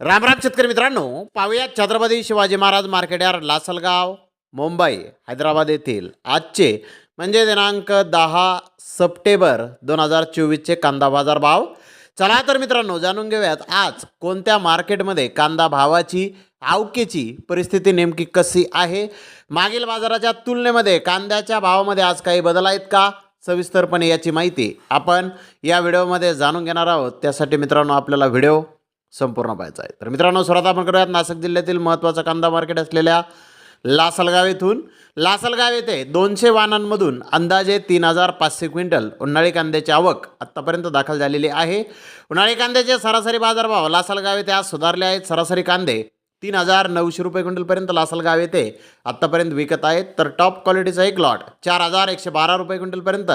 रामराम शेतकरी मित्रांनो. पाहूया छत्रपती शिवाजी महाराज मार्केट यार्ड लासलगाव मुंबई हैदराबाद येथील आजचे म्हणजे दिनांक दहा सप्टेंबर दोन हजार चोवीसचे कांदा बाजार भाव. चला तर मित्रांनो जाणून घेऊयात आज कोणत्या मार्केटमध्ये कांदा भावाची आवकेची परिस्थिती नेमकी कशी आहे? मागील बाजाराच्या तुलनेमध्ये कांद्याच्या भावामध्ये आज काही बदल आहेत का? सविस्तरपणे याची माहिती आपण या व्हिडिओमध्ये जाणून घेणार आहोत. त्यासाठी मित्रांनो आपल्याला व्हिडिओ संपूर्ण पाहायचा आहे. तर मित्रांनो सुरुवात आपण करूयात. नाशिक जिल्ह्यातील महत्त्वाचं कांदा मार्केट असलेल्या लासलगाव येथून. लासलगाव येथे दोनशे वाहनांमधून अंदाजे तीन हजार पाचशे क्विंटल उन्हाळी कांद्याची आवक आत्तापर्यंत दाखल झालेली आहे. उन्हाळी कांद्याचे सरासरी बाजारभाव लासलगाव येथे आज सुधारले आहेत. सरासरी कांदे तीन हजार नऊशे रुपये क्विंटलपर्यंत लासलगाव येथे आत्तापर्यंत विकत आहेत. तर टॉप क्वालिटीचा एक लॉट चार हजार एकशे बारा रुपये क्विंटलपर्यंत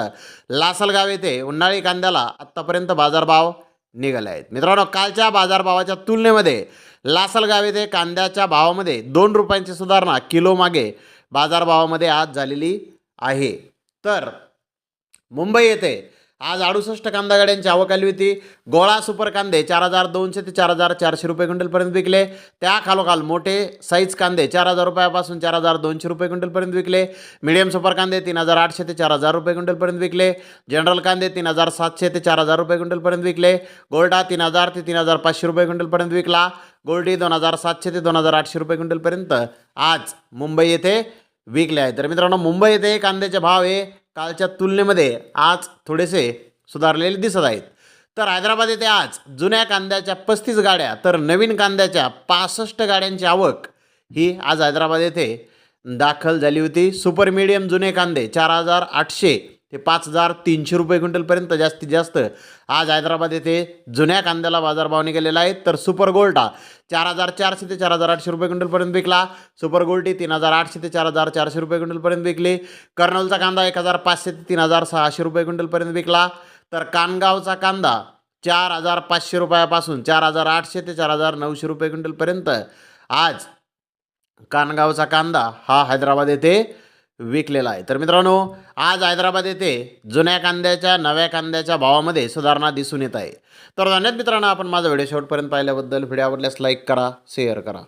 लासलगाव येथे उन्हाळी कांद्याला आत्तापर्यंत बाजारभाव निघाले आहेत. मित्रांनो कालच्या बाजारभावाच्या तुलनेमध्ये लासलगाव येथे कांद्याच्या भावामध्ये दोन रुपयांची सुधारणा किलो मागे बाजारभावामध्ये आज झालेली आहे. तर मुंबई येथे आज अडुसष्ट कांदा गाड्यांची आवक आली होती. गोळा सुपर कांदे चार हजार दोनशे ते चार हजार चारशे रुपये क्विंटलपर्यंत विकले. त्या खालोखाल मोठे साईज कांदे चार हजार रुपयापासून चार हजार दोनशे रुपये क्विंटलपर्यंत विकले. मिडियम सुपर कांदे तीन हजार आठशे ते चार हजार रुपये क्विंटलपर्यंत विकले. जनरल कांदे तीन हजार सातशे ते चार हजार रुपये क्विंटलपर्यंत विकले. गोल्डा तीन हजार ते तीन हजार पाचशे रुपये क्विंटलपर्यंत विकला. गोल्डी दोन हजार सातशे ते दोन हजार आठशे रुपये क्विंटलपर्यंत आज मुंबई येथे विकले आहे. तर मित्रांनो मुंबई येथे कांद्याचे भाव हे कालच्या तुलनेमध्ये आज थोडेसे सुधारलेले दिसत आहेत. तर हैदराबाद येथे आज जुन्या कांद्याच्या पस्तीस गाड्या तर नवीन कांद्याच्या पासष्ट गाड्यांची आवक ही आज हैदराबाद येथे दाखल झाली होती. सुपर मिडियम जुने कांदे चार हजार आठशे ते पाच हजार तीनशे रुपये क्विंटलपर्यंत जास्तीत जास्त. आज हैदराबाद येथे जुन्या कांद्याला बाजारभाव निघालेला आहे. तर सुपर गोल्डा चार हजार चारशे ते चार हजार आठशे रुपये क्विंटलपर्यंत विकला. सुपर गोल्डी तीन हजार आठशे ते चार हजार चारशे रुपये क्विंटलपर्यंत विकले. कर्नलचा कांदा एक हजार पाचशे ते तीन हजार सहाशे रुपये क्विंटलपर्यंत विकला. तर कानगावचा कांदा चार हजार पाचशे रुपयापासून चार हजार आठशे ते चार हजार नऊशे रुपये क्विंटलपर्यंत. आज कानगावचा कांदा हा हैदराबाद येथे विकलेला आहे. तर मित्रांनो आज हैदराबाद येथे जुन्या कांद्याच्या नव्या कांद्याच्या भावामध्ये सुधारणा दिसून येत आहे. तर धन्यवाद मित्रांनो आपण माझा व्हिडिओ शेवटपर्यंत पाहिल्याबद्दल. व्हिडिओ आवडल्यास लाईक करा शेअर करा.